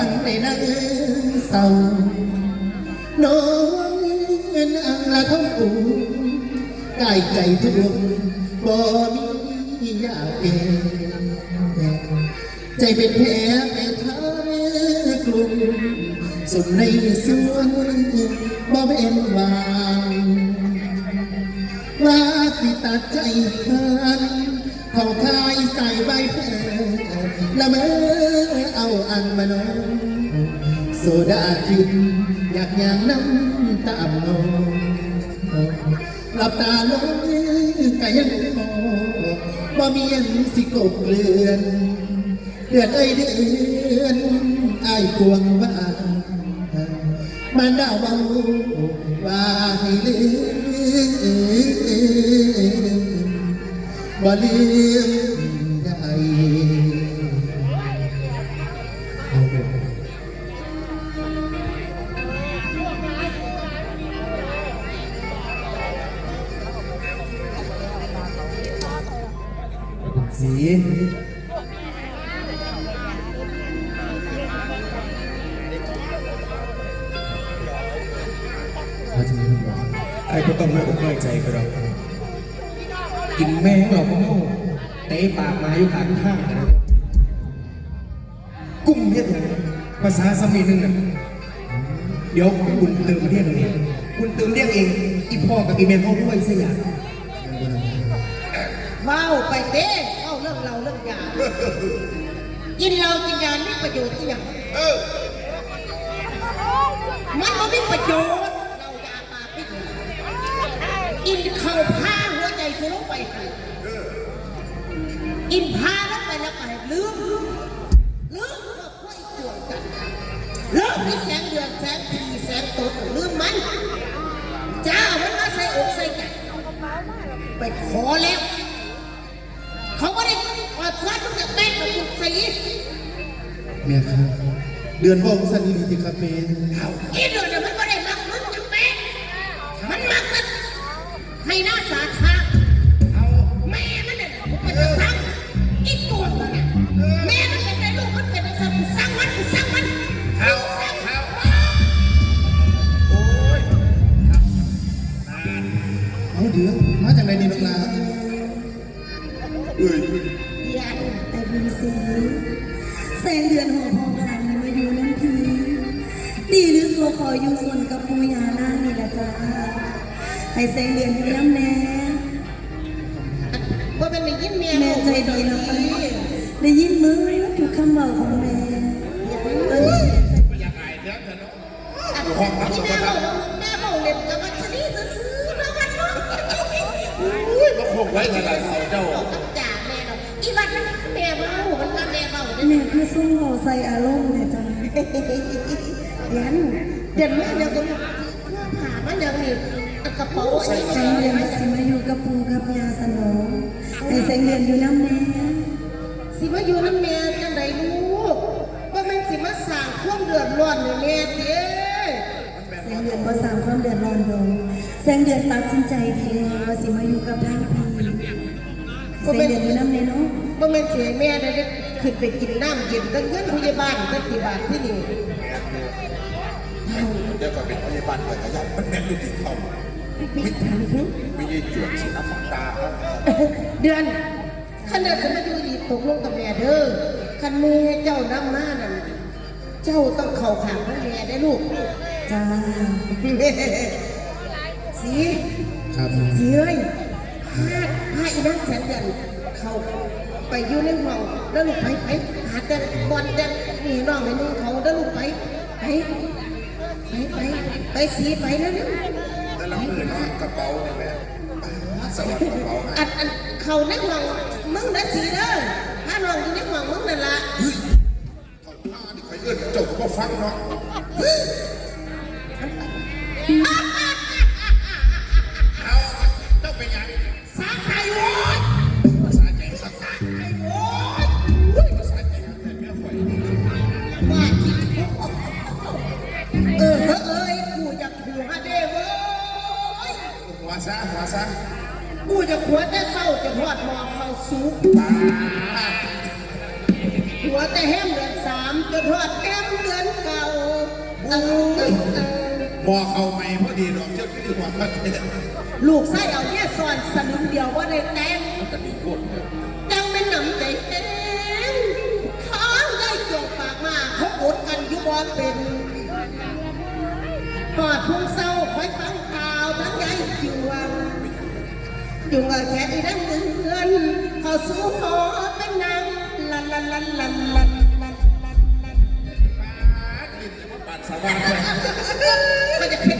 างในนั่งเศร้านอนนั่งละท้องอูกายใจทุกบ่มียากเองใจเป็นแผลแม่ท้ากลุ่มสมในสวนบ่เป็นหวางว่าสิตัดใจเพันเขาคายใส่ใบแผล ละเมอเอาอันมานองโซดากินอยากอย่างน้ำตาบนองหลับตาลงก็ยังพองบ่มีอันสิกบเลือนเดือนเอเดือนไอ้กวงบ้ามันดาวเบาว่าให้ลืมบ่ลืม ไอ้ก็ต้องไม่อกไม่ใจก็ได้กินแม่งเราก็เมาเตะปากมาอยู่ข้างข้างกันนะกุ้มเฮ็ดหยังภาษาสมีนึงน่ะเดี๋ยวคุณเติมเรียกเองคุณเติมเรียกเองอีพ่อกับอีแม่เขาด้วยสยามว้าวไปเด้เอ้าเรื่องเราเรื่องยากินเรากินยาไม่ประโยชน์ที่อย่างมันไม่มีประโยชน์เรายาปาพิษ กินข้าวผ้าหัวใจเสียลงไปกินผ้าแล้วไปแล้วไปลืมลืมก็พวกอีกจวงกันลืมที่แสงเดือนแสงปีแสงตดลืมมันจ้ามันมาใส่อกใส่ใจไปขอแล้ว เขาก็ได้อดสวดทุกอย่างแม่กับคุณสีแม่ครับ เดือนวงสันนิธิครับแม่อีเดือนเนี่ย ส่วนกับปูยานานี่ละจ้าให้แสงเดือนอยู่น้ำแน่ว่าเป็นได้ยินเมียแม่ใจดีนะไปได้ยินมือทุกคำเบาของแม่ตอนนี้ที่แม่บอกแม่บอกเล่นกับวัชรีซื้อๆแล้ววันเนาะอุ้ยมาคงไว้ขนาดเขาเจ้าบอกกับจ่าแม่เนาอีวันนั้นแม่เมามันก็แม่เมาแม่คือสู้ใส่อารมณ์เลยจ้าเดี๋ยวเดี๋ยวแม่เดี๋ยวก็ กระเป๋าใส่แสงเดือนสิมาอยู่กับปูกับยาสนองให้แสงเดือนอยู่น้ำแน่สิมาอยู่น้ำแม่จังไดลูกว่ามันสิมาสางความเดือดร้อนในแม่เด้แสงเดือนก็สางความเดือดร้อนดงแสงเดือนตัดสินใจดีแล้วว่าสิมาอยู่กับทางพี่แสงเดือนอยู่น้ำแน่เนาะว่ามันเสียแม่ได้ขึ้นไปกินน้ำเย็นตั้งเงินพยาบาลตั้งกี่บาทที่นี่เดี๋ยวก็เป็นพยาบาลก่อนขยันมันแม่นอ ยู่ที่เขาไม่ใช่จวดสีน้ำมันตาครับเดือนขันเดือนขันมาอยู่ดีตกลงกับแม่เด้อขันแม่เจ้าน้ำมานั่นเจ้าต้องเข่าขางพระแม่ได้ลูกจ้าสีครับสีเอ้ยพาดพาอีนั่งแสนเดือนเขาไปอยู่ในห้องแล้วลูกไปไปหาแต่บอลแต่นี่น้องไอ้นี่เขาแล้วลูกไปไปไปไปไปสีไปแล้วเนี่ย แต่ละมือเนาะกระเป๋าเนี่ยแม่สวัสดีกระเป๋าให้อันอันเขาในห้องมึงนะสีเด้อถ้าน้องอยู่ในห้องมึงนั่นละเขาผ้านี่ใครเอื้อนเจ้าก็บ่ฟังเนาะเอาเจ้าเป็นยังสาใจโว้ยภ ซะหัวซะกูจะขวดแต่เศร้าจะหอดหมอกเขาสูงบ้าหัวแต่แฮมเดือนสามจนทอดแฮมเดือนเก่าเออเออบอกเขาไม่พอดีดอกเจ้าที่หัวพระเทศลูกไส้เอาเนี่ยสอนสลึงเดียวว่าได้แต่งมันก็ดีโคตรเลยแต่งเป็นหนำใจแห้งท้องได้จวงปากมาเขาอดกันอยุบอเป็นหอดทุ่งเศร้าคอยฟัง ข่าวทั้งยายจวงจวงเอาแค่ที่นั่งเดือนเขาสู่หอเป็นนางลันลันลันลันลันลันลันลันปัดสว่างเลยเขาจะเข็นหน้าที่ได้